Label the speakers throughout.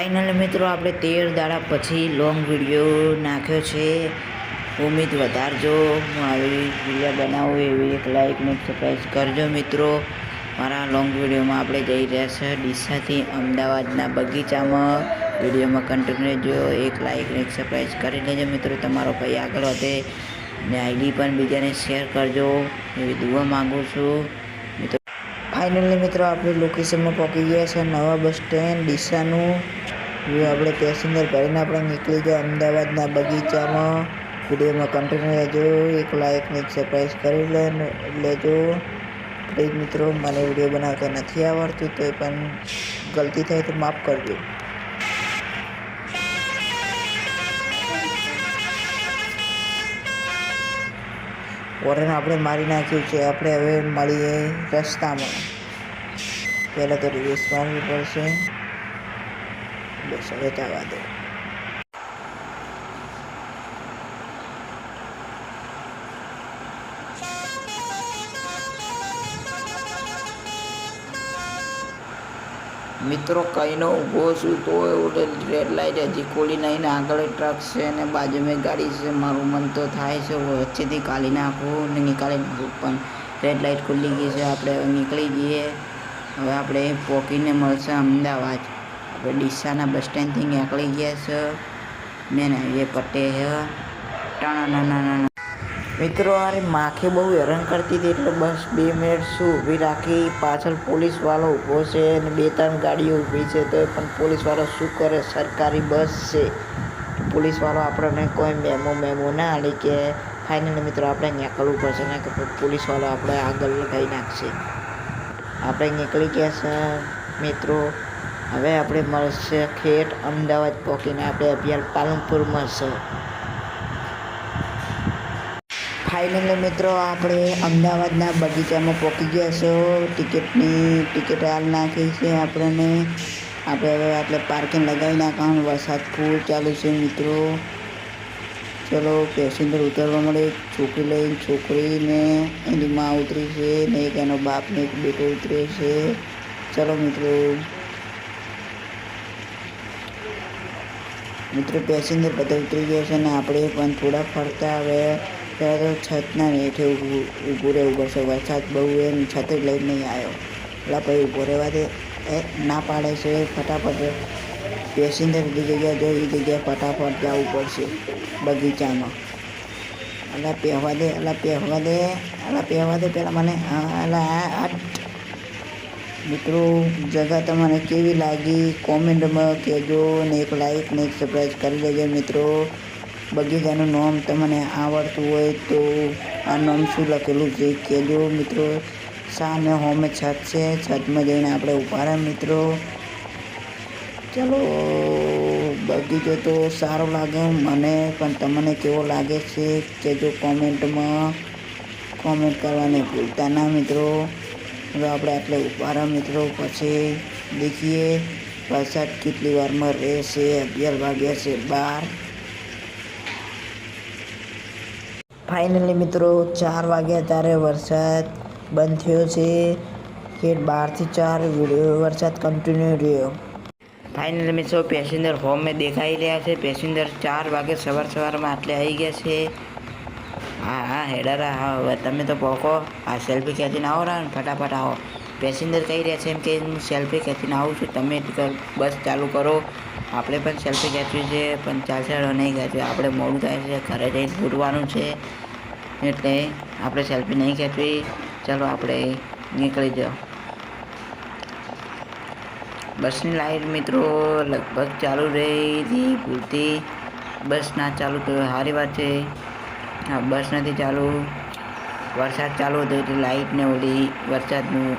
Speaker 1: Final મિત્રો આપણે તેર દાડા પછી લોંગ વીડિયો નાખ્યો છે. ઉમેદ વધારજો. હું આવી વીડિયો બનાવું એવી એક લાઈક ને સબસ્ક્રાઈબ કરજો મિત્રો. મારા લોંગ વિડીયોમાં આપણે જઈ રહ્યા છે ડીસાથી અમદાવાદના બગીચામાં. વિડીયોમાં કન્ટિન્યુ જો એક લાઈક ને સબસ્ક્રાઈબ કરી લેજો મિત્રો. તમારો ભાઈ આગળ વધે. ને આઈડી પણ બીજાને શેર કરજો. એવી દુઆ માગું છું. ફાઇનલી મિત્રો આપણે લોકેશનમાં પહોંચી ગયા છે નવા બસ સ્ટેન્ડ, ડીસાનું. હવે આપણે પેસેન્જર ભરીને આપણે નીકળી ગયા અમદાવાદના બગીચામાં. વિડીયોમાં કન્ટિન્યુ રહેજો, એક લાઈક ને સબસ્ક્રાઈબ કરી લેજો. પ્લીઝ મિત્રો, મને વીડિયો બનાવતા નથી આવડતું તો એ પણ ગલતી થાય તો માફ કરજો. વોરન આપણે મારી નાખ્યું છે. આપણે હવે મળીએ રસ્તામાં. પહેલાં તો રિવેસ મારવી પડશે. બસ હવે જવા દો. મિત્રો કહીને ઊભો છું તો રેડ લાઇટ હજી ખોલી નહીં ને આગળ ટ્રક છે અને બાજુમાં ગાડી છે, મારું મન તો થાય છે વચ્ચેથી કાઢી નાખવું ને નીકાળી નાખું, પણ રેડ લાઇટ ખુલ્લી ગઈ છે, આપણે નીકળી જઈએ. હવે આપણે પોકીને મળશે અમદાવાદ. આપણે ડીસાના બસ સ્ટેન્ડથી નીકળી ગયા છે. મેન હાઈવે પટે છે. ટાણા. મિત્રો અરે માખે બહુ હેરાન કરતી હતી એટલે બસ બે મિનિટ શું ઊભી રાખી. પાછળ પોલીસવાળો ઊભો છે અને બે ત્રણ ગાડીઓ ઊભી છે તો પણ પોલીસવાળો શું કરે? સરકારી બસ છે. પોલીસવાળો આપણને કોઈ મેમો મેમો ના આલી કે ફાઇનલી મિત્રો આપણે નીકળવું પડશે ને કે પોલીસવાળો આપણે આગળ લગાવી નાખશે. આપણે નીકળી ગયા છે, મિત્રો. હવે આપણે મળશે ખેટ અમદાવાદ પહોંચીને આપણે અભિયાન પાલનપુર મળશે ફાઇનલી મિત્રો, આપણે અમદાવાદના બગીચામાં પહોંચી ગયા છો. ટિકિટની, ટિકિટ હાલ નાખી છે આપણને. આપણે હવે એટલે પાર્કિંગ લગાવી નાખવાનું. વરસાદ ફૂલ ચાલુ છે, મિત્રો. ચલો, પેસેન્જર ઉતરવા મળે. છોકરી લઈને છોકરીને એની માં ઉતરી છે ને એક એનો બાપને એક બેટો ઉતરે છે. ચલો, મિત્રો. મિત્રો, પેસેન્જર બધા ઉતરી ગયા છે ને આપણે પણ થોડા ફરતા હવે. ત્યારે છતના હેઠે ઊભું ઊભું રહેવું પડશે. વરસાદ બહુ એમ છત લઈને નહીં આવ્યો. એટલે ભાઈ ઊભો રહેવા દે. એ ના પાડે છે ફટાફટ. પેસેન્જર જે જગ્યાએ જોઈ એ જગ્યાએ ફટાફટ જવું પડશે બગીચામાં. અલા પહેવા દે, અલા પહેવા દે, અલા પહેવા દે પહેલાં મને. અલા, આ મિત્રો, જગા તમને કેવી લાગી? કોમેન્ટમાં કહેજો ને એક લાઈક ને એક સબસ્ક્રાઈબ કરી લેજો મિત્રો. બગીચાનું નામ તમને આવડતું હોય તો આ નામ શું લખેલું છે કહેજો મિત્રો. સામે હોમે છત છે? છતમાં જઈને આપણે ઊભા રહ્યા મિત્રો. ચલો, બગીચો તો સારો લાગે મને, પણ તમને કેવો લાગે છે કહેજો કોમેન્ટમાં. કોમેન્ટ કરવાની ભૂલતા ના મિત્રો. હવે આપણે આટલે ઊભા રહ્યા મિત્રો, પછી દેખીએ વરસાદ કેટલી વારમાં રહેશે, અગિયાર વાગ્યા છે બાર. ફાઇનલી મિત્રો, ચાર વાગ્યા ત્યારે વરસાદ બંધ થયો છે. કે બારથી ચાર વરસાદ કન્ટિન્યુ રહ્યો. ફાઇનલી મિત્રો પેસેન્જર હોમે દેખાઈ રહ્યા છે. પેસેન્જર ચાર વાગે સવાર સવારમાં આટલે આવી ગયા છે. હા હા, હેડર, હા, હવે તમે તો પોકો. આ સેલ્ફી ખેંચીને આવો ને ફટાફટ આવો. પેસેન્જર કહી રહ્યા છે એમ કે હું સેલ્ફી ખેંચીને આવું છું. તમે બસ ચાલુ કરો. આપણે પણ સેલ્ફી ખેંચવી છે, પણ ચાલશે નહીં ખેંચવી આપણે મોડું થાય છે, ઘરે જઈને ઘૂટવાનું છે, એટલે આપણે સેલ્ફી નહીં ખેંચવી. ચાલો આપણે નીકળી જાઓ. બસની લાઇટ મિત્રો લગભગ ચાલુ રહી હતી પૂરતી. બસ ના ચાલુ તો સારી વાત છે. હા, બસ નથી ચાલુ. વરસાદ ચાલુ હતો એટલે લાઇટને ઓલી વરસાદનું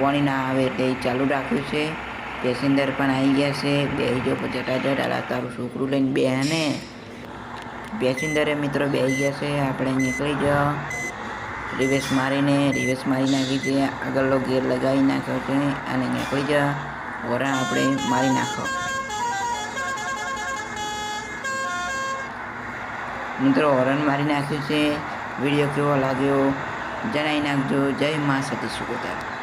Speaker 1: પાણી ના આવે એટલે ચાલુ રાખ્યું છે. પેસેન્જર પણ આવી ગયા છે. બે જો જટાજટ અલા તારું છોકરું લઈને બે ને પેસેન્જરે મિત્રો બે ગયા છે. આપણે નીકળી જાઓ રિવેસ મારીને રિવેસ મારી નાખી છે. આગળનો ગેર લગાવી નાખ્યો છે અને નીકળી જાઓ વરા આપણે મારી નાખો. મિત્રો હોરન મારી નાખ્યું છે. વીડિયો કેવો લાગ્યો? જણાવી નાખજો. જય મા સતી સુગોતા